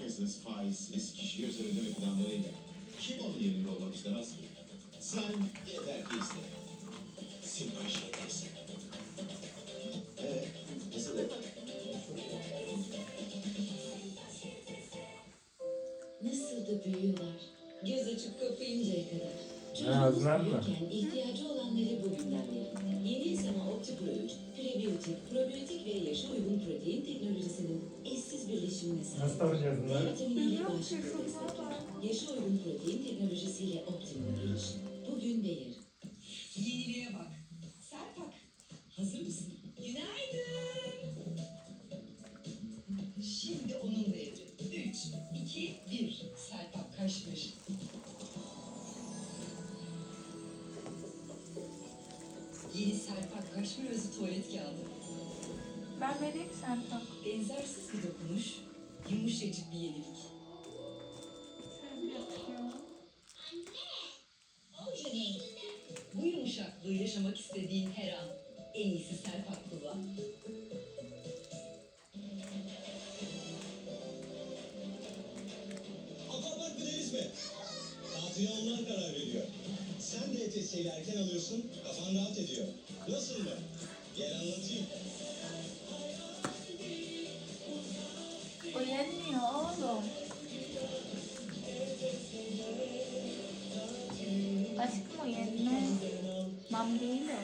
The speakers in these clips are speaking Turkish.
Arkadaşınız faiz, risk, kişi özel ödeme planlarıyla. Kim onun yerinde olmak istemez ki? Sen yeter ki iste. Sipariş edersin. Evet, nasıl da? Nasıl da büyüyorlar. Göz açıp kapayıncaya kadar. Hazırlar mı? büyürken ihtiyacı olanları bugünden verin. Yeni Sema Opti Pro 3, prebiyotik, probiyotik ve yaşa uygun protein teknolojisinin Nasıl yapacağız bunları? Uygun protein teknolojisiyle optimum. Bugün. Yeniliğe bak. Serpak. Hazır mısın? Günaydın. Şimdi onun devri. Üç, iki, bir. Serpak kaçmış. Yeni Serpak kaşmir özü tuvalet kağıdı. Ben vereyim sen tak. Benzersiz bir dokunuş. Yumuşacık bir yenilik. Bu yumuşaklığı yaşamak istediğin her an en iyisi Serpak kullan. Aquapark mı deniz mi? Tatile onlar karar veriyor. Sen de ETS'yi erken alıyorsun, kafan rahat ediyor. Nasıl mı? Gel anlatayım. O yenmiyor oğlum. Aşkım o yenmez. Mam değil o.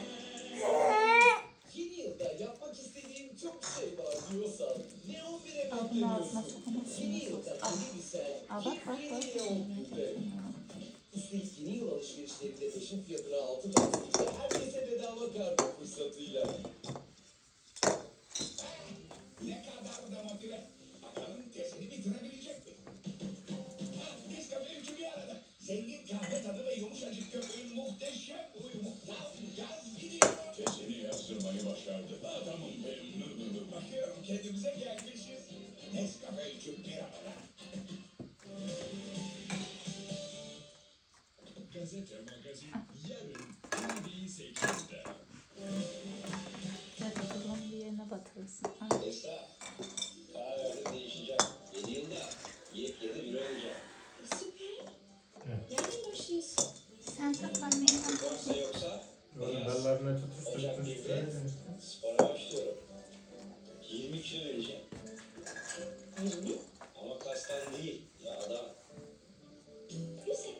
Yapmak istediğin çok var diyorsan Neon 1'e Al bunu ağzına beklemiyorsun. sokamazsın. Yeni nasıl yılda olsa. Al. yeni bir sen. Al bak bak bak. Neon 1'de. Üstelik yeni yıl alışverişlerinde peşin fiyatına altı taksitle herkese bedava kargo fırsatıyla. Ne kadar da motive. Yumuşacık köpüğün muhteşem uyumu. Yaz gidiyor. Tezini yazdırmayı başardı. Adamım benim. Bakıyorum kendimize gelmişiz. Nescafe üçü bir arada. 20 kilo vereceğim. Yirmi. Ama kastan değil, yağdan. Güzel.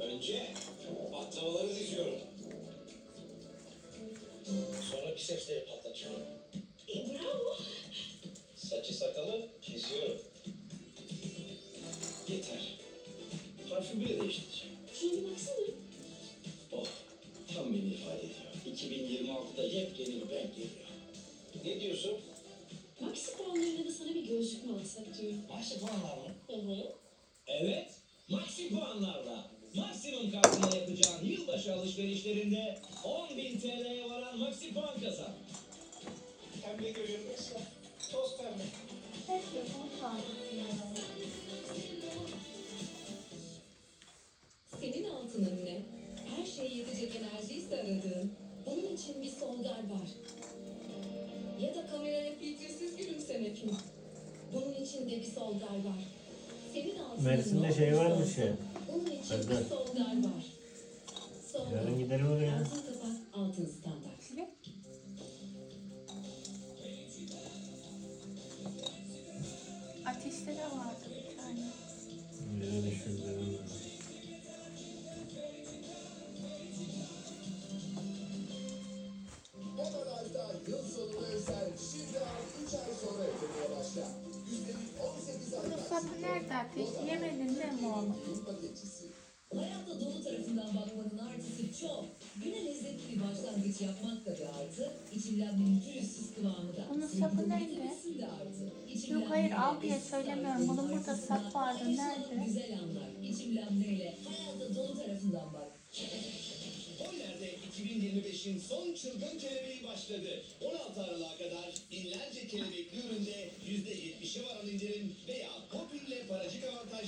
Önce baklavaları diziyorum. Sonra bisepsleri patlatıyorum. E, bravo. Saçı sakalı kesiyorum. Yeter. Parfüm bile değiştireceğim. Bir baksana. Oh, tam beni ifade ediyor. 2026'da yepyeni bir ben geliyor. Ne diyorsun? Maxi puanlarına da sana bir gözlük mü alsak diyorum. Maxi puanlar mı? Hı hı. Evet, Maxi puanlarla maksimum kartına yapacağın yılbaşı alışverişlerinde 10.000 TL'ye varan Maxi puan kazan. Pembe görüyorum Esra. Toz pembe. Her şey bunu kaldık ya. Senin altının ne? Her şeye yetecek enerjiyse aradığın. Bunun için bir solgar var. Mi? Bunun için de bir solgar var. Senin Mersin'de şey varmış ya. Bunun için Hadi. bir solgar var. Solgar. Yarın gidelim oraya. Altın kapak, altın. Ödemeye başla. Üstelik 18 Bunun ayda sapı nerede ateş? Yemedin değil mi geçisi. Hayata dolu tarafından bakmanın artısı çok. Güne lezzetli bir başlangıç yapmak da bir artı. İçimlenmenin pürüzsüz kıvamı da. Bunun sapı nerede? de. Yok hayır al diye söylemiyorum. Bunun burada sap vardı. Nerede? Güzel anlar. İçimlenmeyle hayata dolu tarafından bak. Poller'de 2025'in son çılgın kelebeği başladı. 16 Aralık'a kadar binlerce kelebekli üründe %70'e varan indirim veya Popül'le paracık avantajları